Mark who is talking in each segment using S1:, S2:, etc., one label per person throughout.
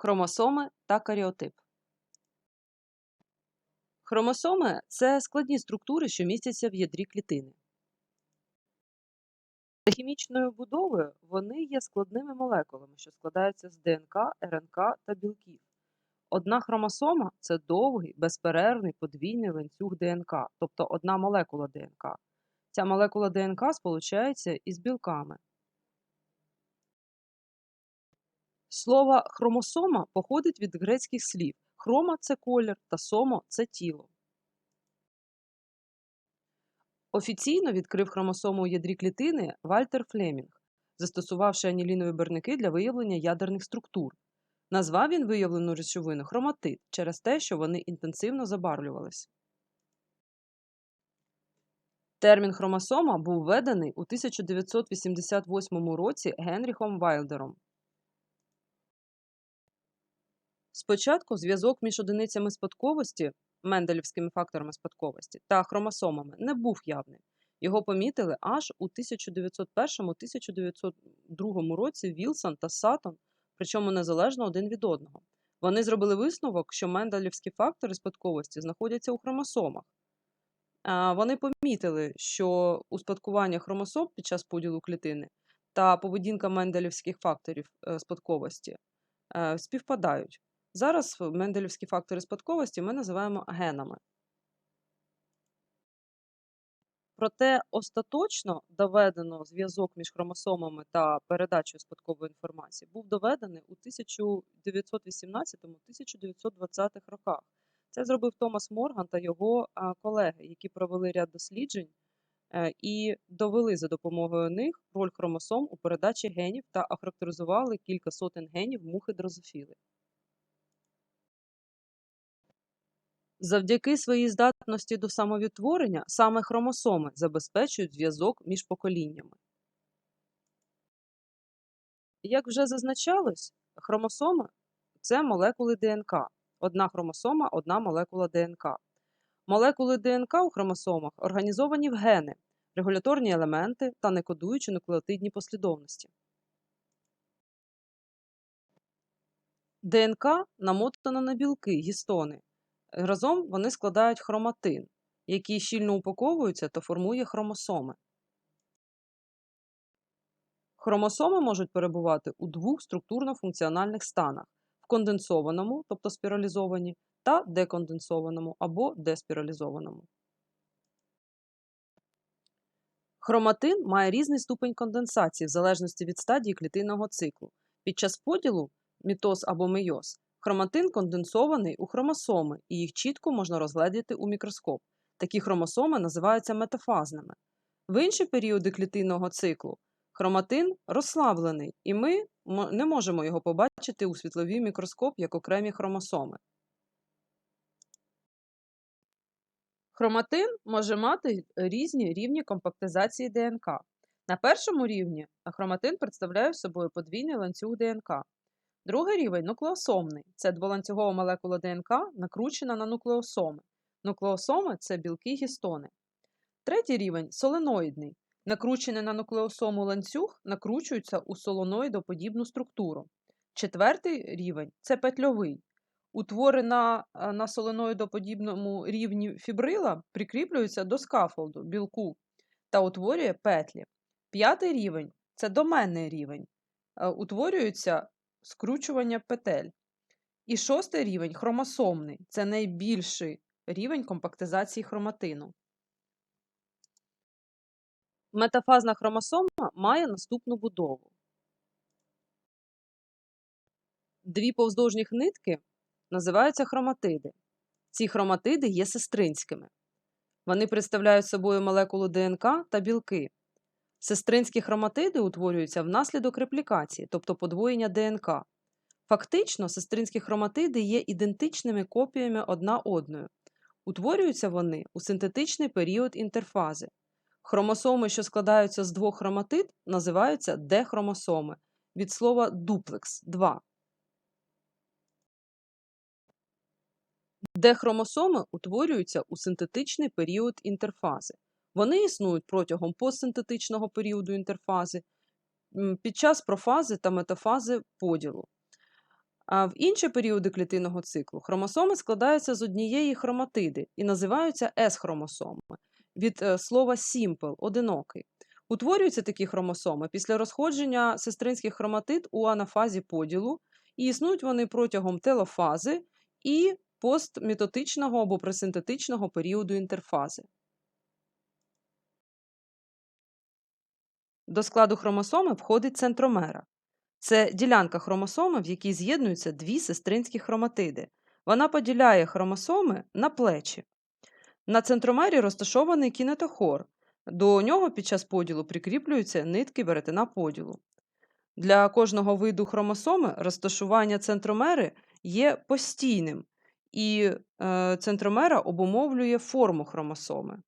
S1: Хромосоми та каріотип. Хромосоми це складні структури, що містяться в ядрі клітини. За хімічною будовою вони є складними молекулами, що складаються з ДНК, РНК та білків. Одна хромосома це довгий, безперервний подвійний ланцюг ДНК, тобто одна молекула ДНК. Ця молекула ДНК сполучається із білками. Слово хромосома походить від грецьких слів хрома це колір та сомо це тіло. Офіційно відкрив хромосому у ядрі клітини Вальтер Флемінг, застосувавши анілінові барвники для виявлення ядерних структур. Назвав він виявлену речовину хроматит через те, що вони інтенсивно забарвлювалися. Термін хромосома був введений у 1988 році Генріхом Вайлдером. Спочатку зв'язок між одиницями спадковості, менделівськими факторами спадковості та хромосомами не був явним. Його помітили аж у 1901-1902 році Вілсон та Саттон, причому незалежно один від одного. Вони зробили висновок, що менделівські фактори спадковості знаходяться у хромосомах. Вони помітили, що успадкування хромосом під час поділу клітини та поведінка менделівських факторів е, спадковості е, співпадають. Зараз менделівські фактори спадковості ми називаємо генами. Проте остаточно доведено зв'язок між хромосомами та передачею спадкової інформації був доведений у 1918-1920 роках. Це зробив Томас Морган та його колеги, які провели ряд досліджень е, і довели за допомогою них роль хромосом у передачі генів та охарактеризували кілька сотень генів мухи дрозофіли. Завдяки своїй здатності до самовідтворення саме хромосоми забезпечують зв'язок між поколіннями. Як вже зазначалось, хромосоми це молекули ДНК. Одна хромосома, одна молекула ДНК. Молекули ДНК у хромосомах організовані в гени, регуляторні елементи та некодуючі нуклеотидні послідовності. ДНК намотана на білки гістони, Разом вони складають хроматин, який щільно упаковується та формує хромосоми. Хромосоми можуть перебувати у двох структурно-функціональних станах в конденсованому, тобто спіралізовані, та деконденсованому або деспіралізованому. Хроматин має різний ступень конденсації в залежності від стадії клітинного циклу. Під час поділу мітоз або мейоз Хроматин конденсований у хромосоми, і їх чітко можна розгледіти у мікроскоп. Такі хромосоми називаються метафазними. В інші періоди клітинного циклу хроматин розслаблений, і ми не можемо його побачити у світловий мікроскоп як окремі хромосоми. Хроматин може мати різні рівні компактизації ДНК. На першому рівні хроматин представляє собою подвійний ланцюг ДНК. Другий рівень нуклеосомний. Це дволанцюгова молекула ДНК, накручена на нуклеосоми. Нуклеосоми це білки гістони. Третій рівень соленоїдний. Накручений на нуклеосому ланцюг накручується у солоноїдоподібну структуру. Четвертий рівень це петльовий. Утвори на, е, соленоїдоподібному рівні фібрила прикріплюються до скафолду білку та утворює петлі. П'ятий рівень це доменний рівень. Е, утворюються скручування петель. І шостий рівень хромосомний це найбільший рівень компактизації хроматину. Метафазна хромосома має наступну будову. Дві повздовжніх нитки називаються хроматиди. Ці хроматиди є сестринськими. Вони представляють собою молекулу ДНК та білки. Сестринські хроматиди утворюються внаслідок реплікації, тобто подвоєння ДНК. Фактично, сестринські хроматиди є ідентичними копіями одна одної. Утворюються вони у синтетичний період інтерфази. Хромосоми, що складаються з двох хроматид, називаються дехромосоми від слова дуплекс 2. Дехромосоми утворюються у синтетичний період інтерфази. Вони існують протягом постсинтетичного періоду інтерфази, під час профази та метафази поділу. А в інші періоди клітинного циклу хромосоми складаються з однієї хроматиди і називаються S-хромосоми від е, слова simple – одинокий. Утворюються такі хромосоми після розходження сестринських хроматид у анафазі поділу, і існують вони протягом телофази і постмітотичного або пресинтетичного періоду інтерфази. До складу хромосоми входить центромера. Це ділянка хромосоми, в якій з'єднуються дві сестринські хроматиди. Вона поділяє хромосоми на плечі. На центромері розташований кінетохор. До нього під час поділу прикріплюються нитки веретена поділу. Для кожного виду хромосоми розташування центромери є постійним, і е, центромера обумовлює форму хромосоми.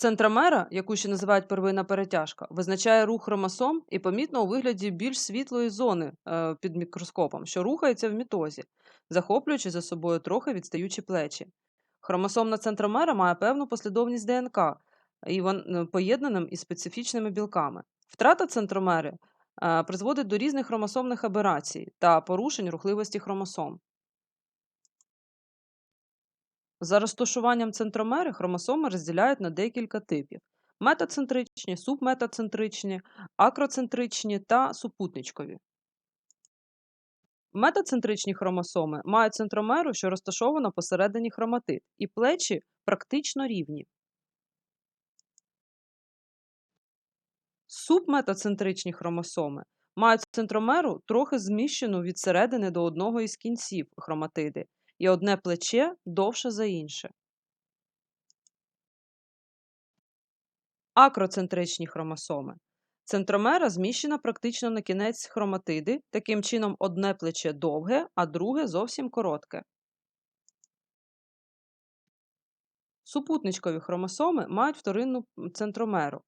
S1: Центромера, яку ще називають первинна перетяжка, визначає рух хромосом і помітно у вигляді більш світлої зони е, під мікроскопом, що рухається в мітозі, захоплюючи за собою трохи відстаючі плечі. Хромосомна центромера має певну послідовність ДНК і е, поєднаним із специфічними білками. Втрата центромери е, призводить до різних хромосомних аберацій та порушень рухливості хромосом. За розташуванням центромери хромосоми розділяють на декілька типів: метацентричні, субметацентричні, акроцентричні та супутничкові. Метацентричні хромосоми мають центромеру, що розташована посередині хроматид, і плечі практично рівні. Субметацентричні хромосоми мають центромеру трохи зміщену від середини до одного із кінців хроматиди, і одне плече довше за інше. Акроцентричні хромосоми. Центромера зміщена практично на кінець хроматиди, таким чином одне плече довге, а друге зовсім коротке. Супутничкові хромосоми мають вторинну центромеру.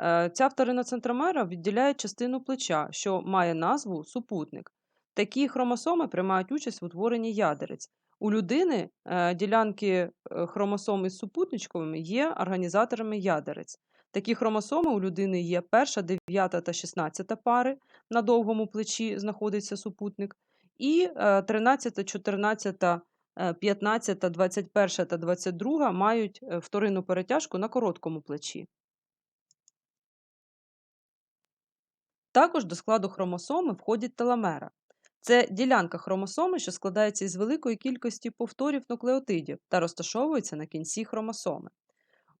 S1: Е, ця вторинна центромера відділяє частину плеча, що має назву супутник. Такі хромосоми приймають участь в утворенні ядерець. У людини е, ділянки е, хромосом із супутничковими є організаторами ядерець. Такі хромосоми у людини є перша, дев'ята та шістнадцята пари, на довгому плечі знаходиться супутник, і 13, 14, 15, 21 та 22 мають вторинну перетяжку на короткому плечі. Також до складу хромосоми входять теломера. Це ділянка хромосоми, що складається із великої кількості повторів нуклеотидів та розташовується на кінці хромосоми.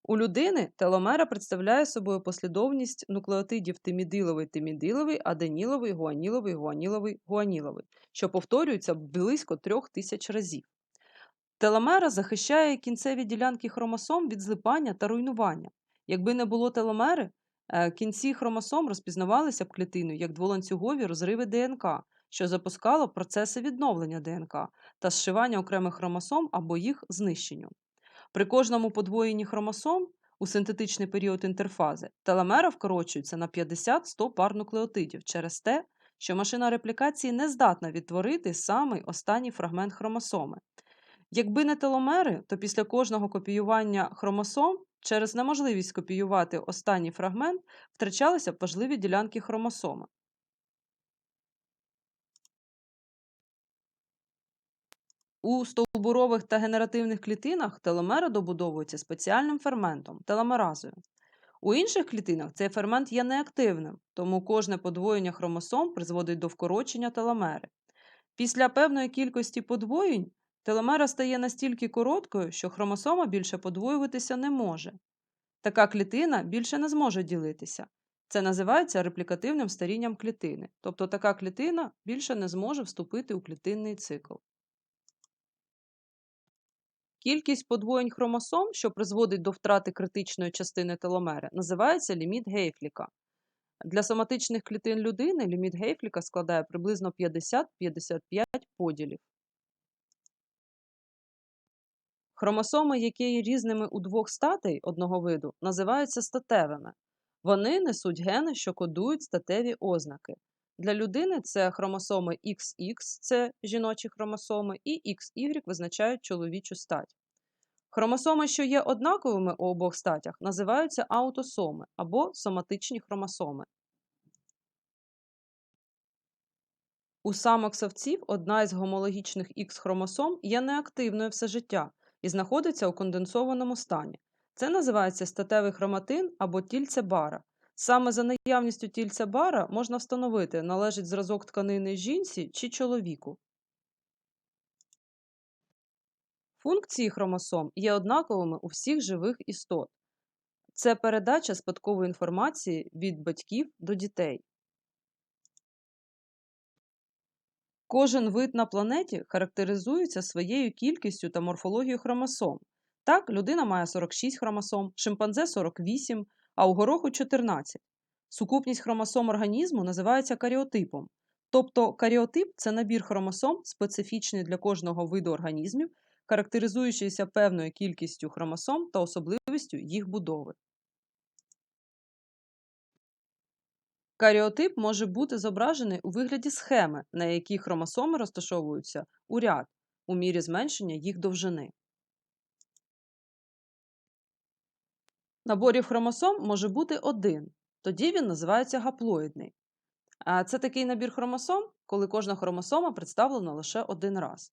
S1: У людини теломера представляє собою послідовність нуклеотидів тимідиловий, тимідиловий, аденіловий, гуаніловий, гуаніловий, гуаніловий, що повторюються близько трьох тисяч разів. Теломера захищає кінцеві ділянки хромосом від злипання та руйнування. Якби не було теломери, е, кінці хромосом розпізнавалися б клітиною як дволанцюгові розриви ДНК, що запускало процеси відновлення ДНК та зшивання окремих хромосом або їх знищенню. При кожному подвоєнні хромосом у синтетичний період інтерфази теломера вкорочується на 50-100 пар нуклеотидів через те, що машина реплікації не здатна відтворити самий останній фрагмент хромосоми. Якби не теломери, то після кожного копіювання хромосом через неможливість копіювати останній фрагмент втрачалися б важливі ділянки хромосоми. У стовбурових та генеративних клітинах теломера добудовується спеціальним ферментом теломеразою. У інших клітинах цей фермент є неактивним, тому кожне подвоєння хромосом призводить до вкорочення теломери. Після певної кількості подвоєнь теломера стає настільки короткою, що хромосома більше подвоюватися не може. Така клітина більше не зможе ділитися. Це називається реплікативним старінням клітини, тобто така клітина більше не зможе вступити у клітинний цикл. Кількість подвоєнь хромосом, що призводить до втрати критичної частини теломери, називається ліміт Гейфліка. Для соматичних клітин людини ліміт Гейфліка складає приблизно 50-55 поділів. Хромосоми, які є різними у двох статей одного виду, називаються статевими. Вони несуть гени, що кодують статеві ознаки. Для людини це хромосоми XX, це жіночі хромосоми, і XY визначають чоловічу стать. Хромосоми, що є однаковими у обох статях, називаються аутосоми або соматичні хромосоми. У самок-савців одна із гомологічних Х-хромосом є неактивною все життя і знаходиться у конденсованому стані. Це називається статевий хроматин або тільце бара. Саме за наявністю тільця бара можна встановити, належить зразок тканини жінці чи чоловіку. Функції хромосом є однаковими у всіх живих істот. Це передача спадкової інформації від батьків до дітей. Кожен вид на планеті характеризується своєю кількістю та морфологією хромосом. Так, людина має 46 хромосом, шимпанзе 48, а у гороху 14. Сукупність хромосом організму називається каріотипом. Тобто каріотип це набір хромосом, специфічний для кожного виду організмів, характеризуючийся певною кількістю хромосом та особливістю їх будови. Каріотип може бути зображений у вигляді схеми, на якій хромосоми розташовуються у ряд у мірі зменшення їх довжини. Наборів хромосом може бути один, тоді він називається гаплоїдний. А це такий набір хромосом, коли кожна хромосома представлена лише один раз.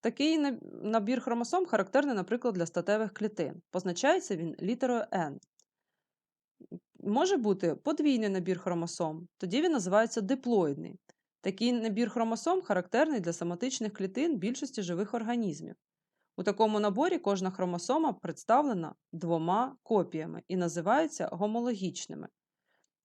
S1: Такий набір хромосом характерний, наприклад, для статевих клітин. Позначається він літерою N. Може бути подвійний набір хромосом, тоді він називається диплоїдний. Такий набір хромосом характерний для соматичних клітин більшості живих організмів. У такому наборі кожна хромосома представлена двома копіями і називається гомологічними.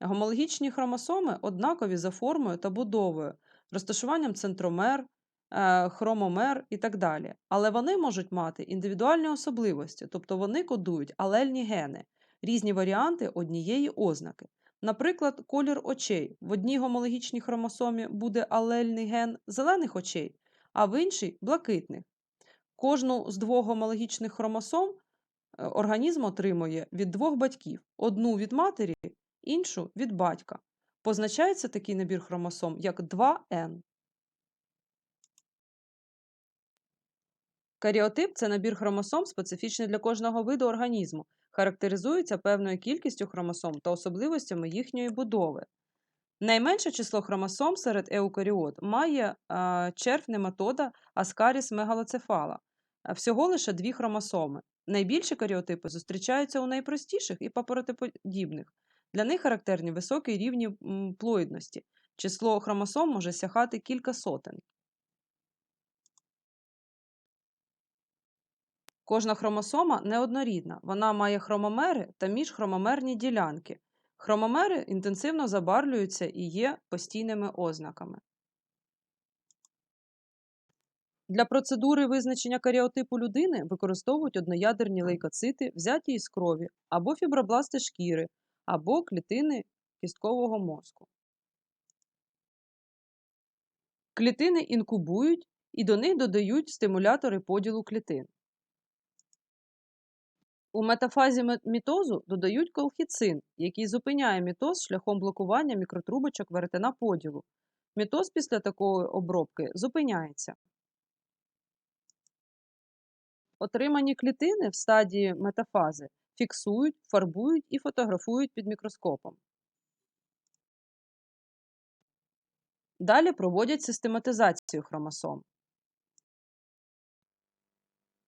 S1: Гомологічні хромосоми однакові за формою та будовою, розташуванням центромер, е, хромомер і так далі. Але вони можуть мати індивідуальні особливості, тобто вони кодують алельні гени, різні варіанти однієї ознаки. Наприклад, колір очей в одній гомологічній хромосомі буде алельний ген зелених очей, а в іншій блакитних. Кожну з двох гомологічних хромосом е, організм отримує від двох батьків: одну від матері, іншу від батька. Позначається такий набір хромосом як 2Н. Каріотип це набір хромосом, специфічний для кожного виду організму, характеризується певною кількістю хромосом та особливостями їхньої будови. Найменше число хромосом серед еукаріот має черв нематода Аскаріс мегалоцефала, всього лише дві хромосоми. Найбільші каріотипи зустрічаються у найпростіших і папоротиподібних. Для них характерні високі рівні плоїдності. Число хромосом може сягати кілька сотень. Кожна хромосома неоднорідна. Вона має хромомери та міжхромомерні ділянки. Хромомери інтенсивно забарвлюються і є постійними ознаками. Для процедури визначення каріотипу людини використовують одноядерні лейкоцити, взяті із крові, або фібробласти шкіри, або клітини кісткового мозку. Клітини інкубують і до них додають стимулятори поділу клітин. У метафазі мітозу додають колхіцин, який зупиняє мітоз шляхом блокування мікротрубочок веретена поділу. Мітоз після такої обробки зупиняється. Отримані клітини в стадії метафази фіксують, фарбують і фотографують під мікроскопом. Далі проводять систематизацію хромосом.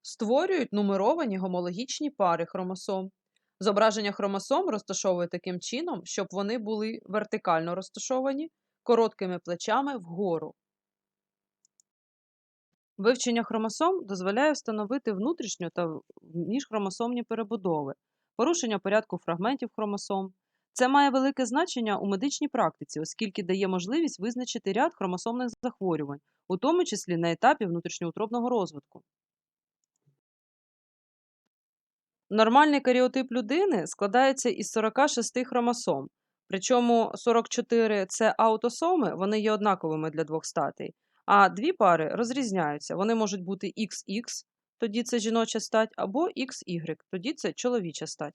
S1: Створюють нумеровані гомологічні пари хромосом. Зображення хромосом розташовують таким чином, щоб вони були вертикально розташовані короткими плечами вгору. Вивчення хромосом дозволяє встановити внутрішню та міжхромосомні перебудови, порушення порядку фрагментів хромосом. Це має велике значення у медичній практиці, оскільки дає можливість визначити ряд хромосомних захворювань, у тому числі на етапі внутрішньоутробного розвитку. Нормальний каріотип людини складається із 46 хромосом, причому 44 це аутосоми, вони є однаковими для двох статей, а дві пари розрізняються. Вони можуть бути XX, тоді це жіноча стать, або XY, тоді це чоловіча стать.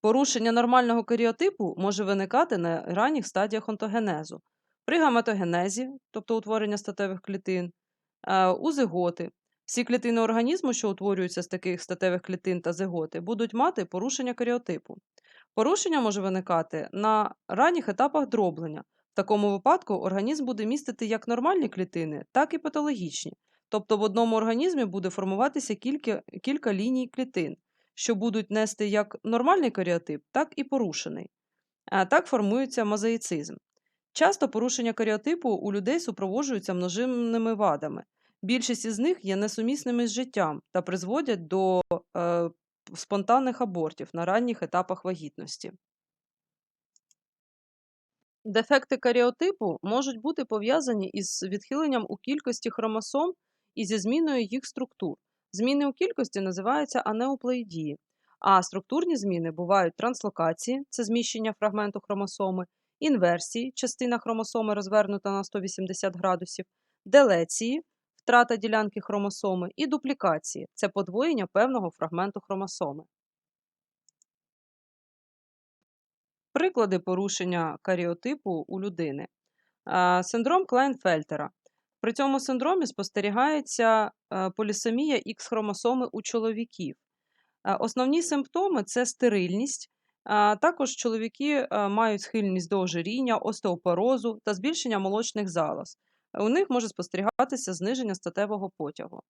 S1: Порушення нормального каріотипу може виникати на ранніх стадіях онтогенезу, при гаматогенезі, тобто утворення статевих клітин, е, у зиготи. Всі клітини організму, що утворюються з таких статевих клітин та зиготи, будуть мати порушення каріотипу. Порушення може виникати на ранніх етапах дроблення. Такому випадку організм буде містити як нормальні клітини, так і патологічні. Тобто в одному організмі буде формуватися кілька, кілька ліній клітин, що будуть нести як нормальний каріотип, так і порушений. А так формується мозаїцизм. Часто порушення каріотипу у людей супроводжуються множинними вадами. Більшість із них є несумісними з життям та призводять до е, спонтанних абортів на ранніх етапах вагітності. Дефекти каріотипу можуть бути пов'язані із відхиленням у кількості хромосом і зі зміною їх структур. Зміни у кількості називаються анеуплоїдії, а структурні зміни бувають транслокації це зміщення фрагменту хромосоми, інверсії, частина хромосоми розвернута на 180 градусів, делеції, втрата ділянки хромосоми, і дуплікації це подвоєння певного фрагменту хромосоми. Приклади порушення каріотипу у людини. Синдром Клайнфельтера. При цьому синдромі спостерігається е, полісомія Х-хромосоми у чоловіків. Е, Основні симптоми це стерильність. Також чоловіки е, мають схильність до ожиріння, остеопорозу та збільшення молочних залоз. У них може спостерігатися зниження статевого потягу.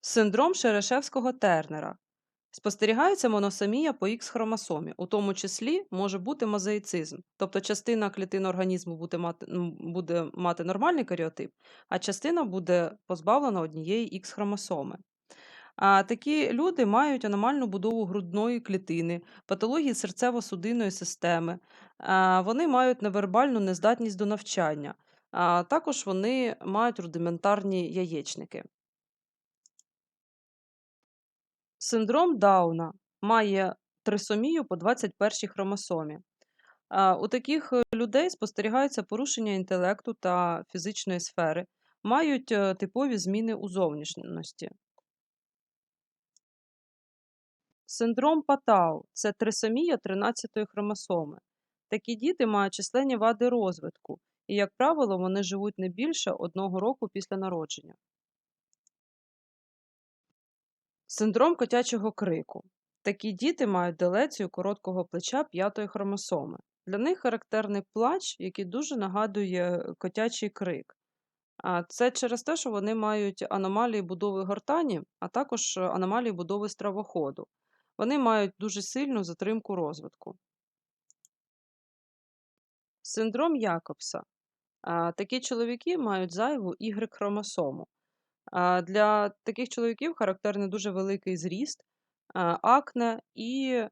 S1: Синдром Шерешевського Тернера. Спостерігається моносомія по Х-хромосомі, у тому числі може бути мозаїцизм, тобто частина клітин організму буде мати, буде мати нормальний каріотип, а частина буде позбавлена однієї Х-хромосоми. А такі люди мають аномальну будову грудної клітини, патології серцево-судинної системи, а, вони мають невербальну нездатність до навчання, а також вони мають рудиментарні яєчники. Синдром Дауна має трисомію по 21 хромосомі. У таких е, людей спостерігаються порушення інтелекту та фізичної сфери, мають е, типові зміни у зовнішності. Синдром Патау це трисомія 13-ї хромосоми. Такі діти мають численні вади розвитку, і, як правило, вони живуть не більше одного року після народження. Синдром котячого крику. Такі діти мають делецію короткого плеча п'ятої хромосоми. Для них характерний плач, який дуже нагадує котячий крик. А Це через те, що вони мають аномалії будови гортані, а також аномалії будови стравоходу. Вони мають дуже сильну затримку розвитку. Синдром Якобса. Такі чоловіки мають зайву Y-хромосому. А, Для таких чоловіків характерний дуже великий зріст, акне, і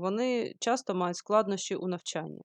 S1: вони часто мають складнощі у навчанні.